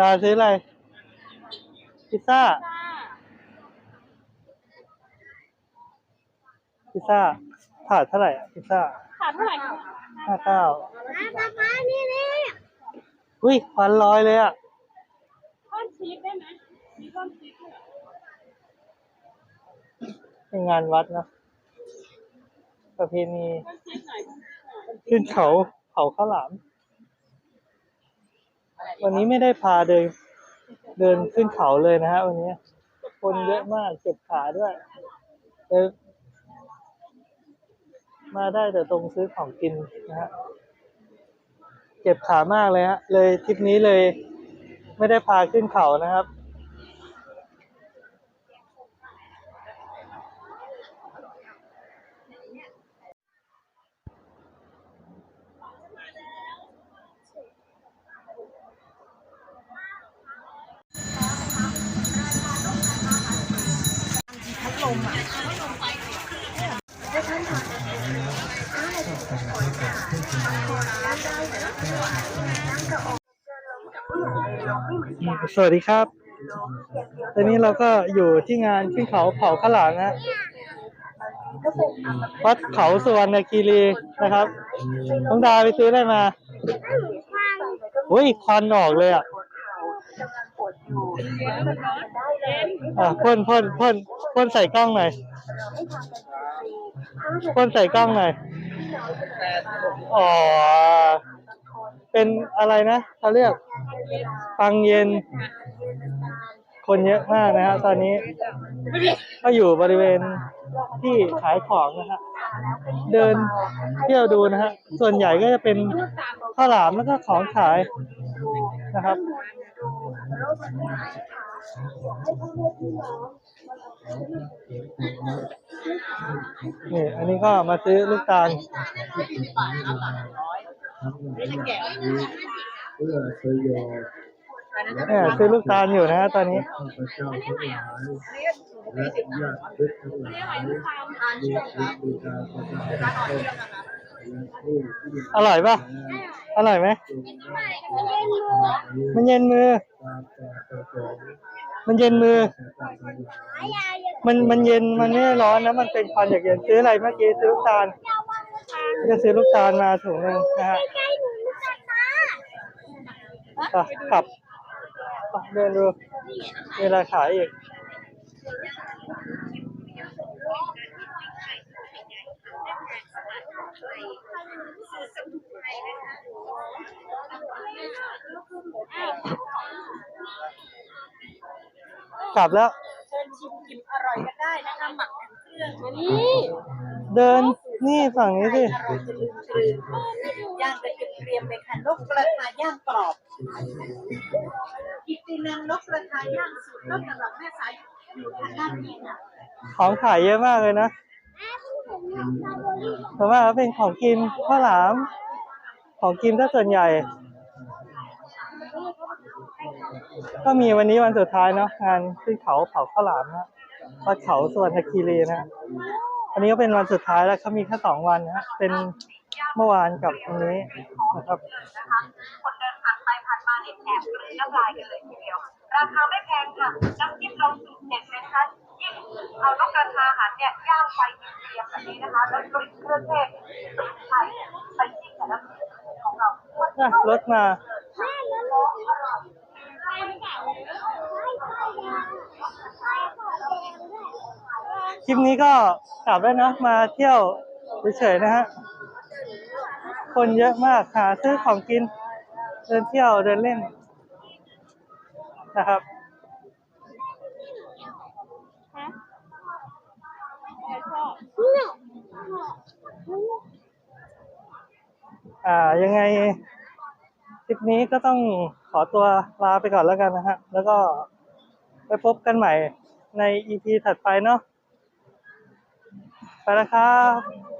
ดาซื้ออะไร พิซซ่า พิซซ่าถาดเท่าไหร่อะพิซซ่าขาดเท่าไหร่คะห้าเก้าป๊าป๊านี่นี่อุ้ยควันลอยเลยอะ ก้อนชีสได้ไหมมีก้อนชีสด้วยเหรอเป็นงานวัดเนอะประเพณีก้อนชีสหน่อย ขึ้นเขาเขาข้าวหลาม วันนี้ไม่ได้พาเดินเดินขึ้นเขาเลยนะฮะวันนี้ คนเยอะมากเจ็บขาด้วยเลยมาได้แต่ตรงซื้อของกินนะฮะเจ็บขามากเลยฮะเลยทริปนี้เลย ไม่ได้พาขึ้นเขานะครับ สวัสดีครับ ตอนนี้เราก็อยู่ที่งานขึ้นเขาเผาข้าวหลามนะวัดเขาสุวรรณคีรีนะครับต้องดาไปซื้ออะไรมาอุ้ยควันออกเลยอะ อะพ่นพ่นพ่นพ่นใส่กล้องหน่อยพ่นใส่กล้องหน่อยอ๋อเป็นอะไรนะเขาเรียกฟังเย็น คนเยอะมากนะฮะตอนนี้ ก็อยู่บริเวณที่ขายของนะฮะเดินเที่ยวดูนะฮะส่วนใหญ่ก็จะเป็นข้าวหลามแล้วก็ของขายนะครับ นี่อันนี้ก็มาซื้อลูกตาลเพื่อสยบเนี่ยซื้อลูกตาลอยู่นะฮะตอนนี้ข้าพเจ้าทั้งหลายและญาติมิตรทั้งหลายมีบุตรบิดาประชาชนและผู้ที่มีอร่อยปะ อร่อยไหมมันเย็นมือความปรารถนามันเย็นมือแต่ต่างๆหลายมันมันเย็นมันไม่ได้ร้อนนะมันเป็นควันอยากเย็นซื้ออะไรเมื่อกี้ซื้อลูกตาลจะซื้อลูกตาลมาถุงหนึ่งนะฮะใกล้หนูจัดมาอะกลับอะเดินดูมีอะไรขายอีก กลับแล้ว เชิญชิมกินอร่อยกันได้นะคะหมักถึงเครื่องมานี่เดินนี่ฝั่งนี้สิ อร่อยจะลืมกลืนย่างกระเทียมเตรียมเลยค่ะนกกระทาย่างกรอบกิตตินังนกกระทาย่างสูตรต้นตำรับแม่สายอยู่ทางด้านนี้ค่ะของขายเยอะมากเลยนะแต่ว่าเป็นของกินข้าวหลาม ของกินถ้าส่วนใหญ่ ก็มีวันนี้วันสุดท้ายเนาะงานขึ้นเขาเผาข้าวหลามนะวัดเขาสวนทคีรีนะอันนี้ก็เป็นวันสุดท้ายแล้วเขามีแค่สองวันนะเป็นเมื่อวานกับวันนี้นะครับนะคะคนเดินผ่านไปผ่านมาเนี่ยแอบกลืนน้ำลายกันเลยทีเดียว ราคาไม่แพงค่ะน้ำจิ้มเราสูตรเด็ดเลยนะคะยิ่งเอานกกระทาหันเนี่ยย่างไฟเตรียมแบบนี้นะคะแล้วกลิ่นเครื่องเทศใส่ใส่จิ้มกับน้ำจิ้มของเราอะรถมาแม่แล้วลูกใช่หรือเปล่าใช่ใช่ใช่ค่ะแดงด้วย คลิปนี้ก็กลับแล้วนะ มาเที่ยวเฉยๆนะฮะ คนเยอะมากหาซื้อของกิน เดินเที่ยวเดินเล่นนะครับอ่ายังไงคลิปนี้ก็ต้องขอตัวลาไปก่อนแล้วกันนะฮะ แล้วก็ไปพบกันใหม่ใน EP ถัดไปเนาะ ไปแล้วครับ